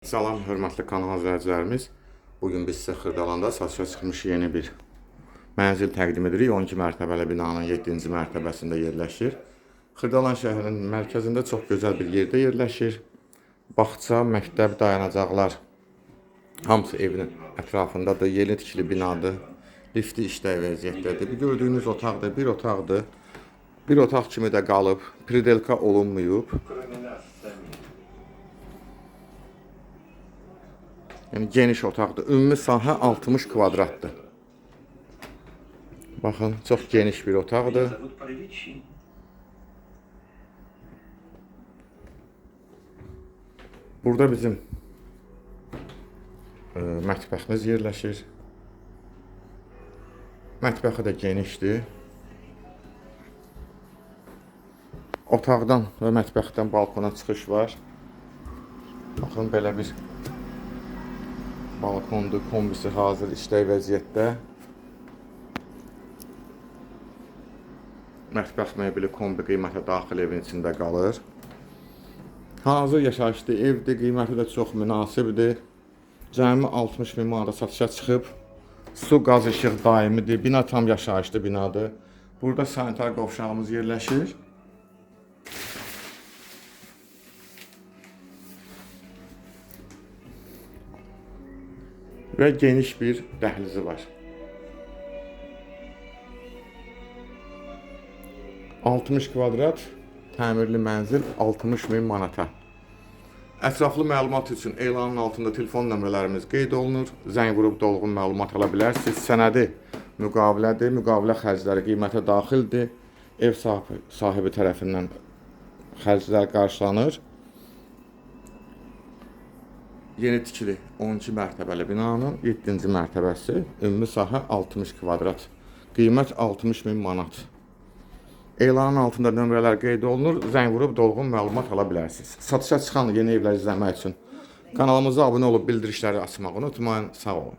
Salam, hörmətli kanal izləyicilərimiz. Bugün biz sizə Xırdalanda satışa çıxmış yeni bir mənzil təqdim edirik. 12 mərtəbəli binanın 7-ci mərtəbəsində yerləşir. Xırdalan şəhərinin mərkəzində çox gözəl bir yerdə yerləşir. Bağça, məktəb, dayanacaqlar hamısı evin ətrafındadır. Yeni tikili binadır. Lifti işləyə vəziyyətdədir. Bu gördüyünüz otaqdır, bir otaqdır. Bir otaq kimi də qalıb, pridelka olunmayıb. Yəni geniş otaqdır. Ümumi sahə 60 kvadratdır. Baxın, çox geniş bir otaqdır. Burada bizim e, mətbəximiz yerləşir. Mətbəxi də genişdir. Otaqdan və mətbəxdən balkona çıxış var. Baxın, belə bir balkondur, kombisi hazır işləy vəziyyətdə. Mətbəx mebeli kombi qiymətə daxil evin içində qalır. Hazır yaşayışlı evdir, qiyməti də çox münasibdir. Cəmi 60 min manata satışa çıxıb. Su, qaz, işıq daimidir. Bina tam yaşayışlı binadır. Burada sanitar qovşağımız yerləşir. Və geniş bir dəhlizi var. 60 kvadrat təmirli mənzil 60 min manata. Ətraflı məlumat üçün elanın altında telefon nömrələrimiz qeyd olunur. Zəng vurub dolğun məlumat ala bilərsiniz. Sənədi müqavilədir. Müqavilə xərcləri qiymətə daxildir. Ev sahibi, sahibi tərəfindən xərclər qarşılanır. Yeni tikili 12 mərtəbəli binanın 7-ci mərtəbəsi, ümumi sahə 60 kvadrat. Qiymət 60 min manat. Elanın altında nömrələr qeyd olunur. Zəng vurub dolğun məlumat ala bilərsiniz. Satışa çıxan yeni evlər izləmək üçün kanalımıza abunə olub bildirişləri açmağı unutmayın. Sağ olun.